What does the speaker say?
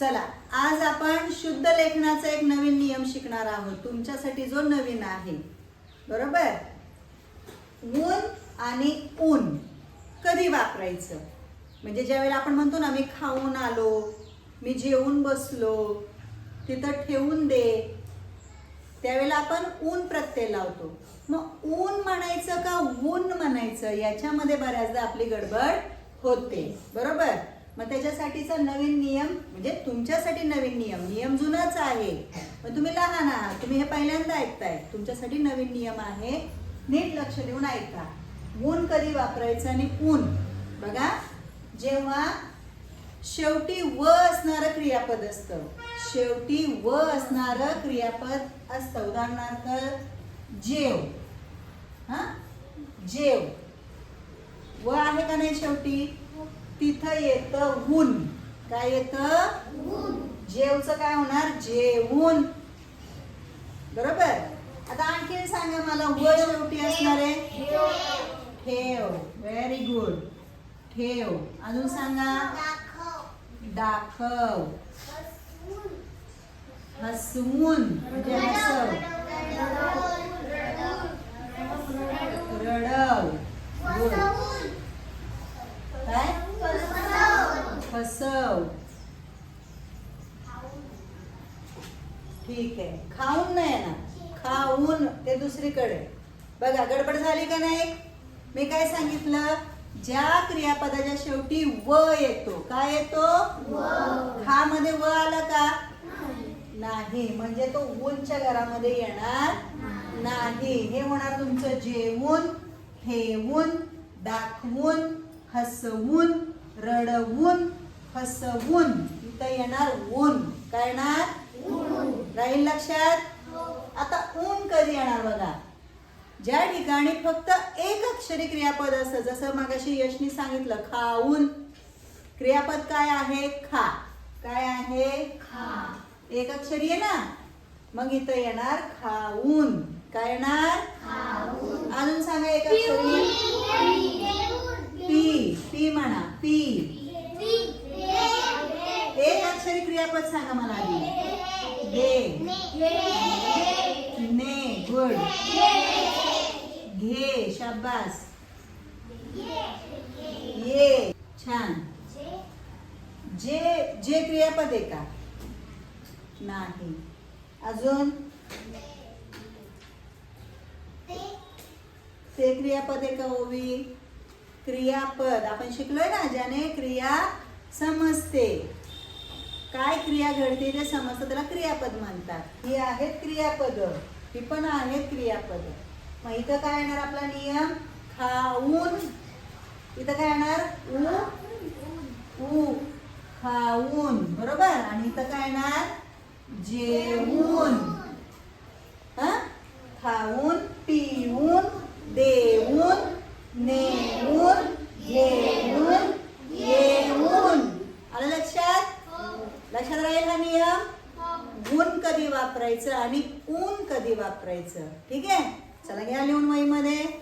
चला आज आपण शुद्ध लेखनाचा एक नवीन नियम शिकणार आहोत. तुमच्यासाठी जो नवीन आहे. बरोबर? ऊन आणि ऊन कधी वापरायचं? म्हणजे ज्यावेळेला आपण म्हणतो ना मी खाऊन आलो मी जेवून बसलो तिथं ठेवून दे त्यावेळेला आपण ऊन प्रत्यय लावतो. मग ऊन म्हणायचं का ऊन म्हणायचं? याच्यामध्ये बऱ्याचदा आपली गडबड होते. बरोबर? मग त्याच्यासाठीचा नवीन नियम म्हणजे तुमच्यासाठी नवीन नियम नियम जुनाच आहे. मग तुम्ही लहान आहात तुम्ही हे पहिल्यांदा ऐकताय. तुमच्यासाठी नवीन नियम आहे. नीट लक्ष देऊन ऐका. ऊन कधी वापरायचं आणि ऊन? बघा जेव्हा शेवटी व असणारं क्रियापद असतं. शेवटी व असणारं क्रियापद असतं. उदाहरणार्थ जेव. हा? जेव. व आहे का नाही शेवटी? तिथं येतं ऊन. काय येतं? जेवचं काय होणार? जेवून. बरोबर? आता आणखीन सांगा मला व शेवटी असणार आहे? ठेव. व्हेरी गुड ठेव. अजून सांगा. दाखव. हसवून. म्हणजे हसव रडव गुड काय फसव ठीक आहे. खाऊन नाही ना खाऊन ते दुसरीकडे. बघा गडबड झाली का नाही? मी काय सांगितलं? ज्या क्रियापदाच्या शेवटी व येतो काय येतो? खा मध्ये व आला का? नाही. म्हणजे तो ऊनच्या घरामध्ये येणार नाही. हे होणार तुमचं जेवून ठेवून दाखवून हसवून रडवून फसवून इथं येणार ऊन. काय येणार? राहील लक्षात? आता ऊन कधी येणार बघा? ज्या ठिकाणी फक्त एक अक्षरी क्रियापद असतं जसं मागाशी यशनी सांगितलं खाऊन. क्रियापद काय आहे? खा. काय आहे? एक अक्षरी आहे ना? मग इथं येणार खाऊन. काय येणार? अजून सांगा एक अक्षरी. क्रियापद सांगा मला आधी. दे ने गुड. घे शाबास. ये छान. जे जे क्रियापद आहे का? नाही. अजून? ते क्रियापद आहे का ओवी? क्रियापद. आपण शिकलोय ना ज्याने क्रिया समजते. काय क्रिया घडते ते समजतं त्याला क्रियापद म्हणतात. ही आहेत क्रियापद. ही पण आहेत क्रियापद. मग इथं काय येणार आपला नियम? खाऊन. इथं काय येणार? ऊ? ऊ. खाऊन. बरोबर? आणि इथं काय येणार? जेवून हा खाऊन पिऊन देऊन नेऊन घेऊन येऊन आलं लक्षात लक्षात राहील हा गुण ऊन कधी वापरायचं आणि ऊन कधी वापरायचं? ठीक आहे? चला घ्या लिहून वहीमध्ये.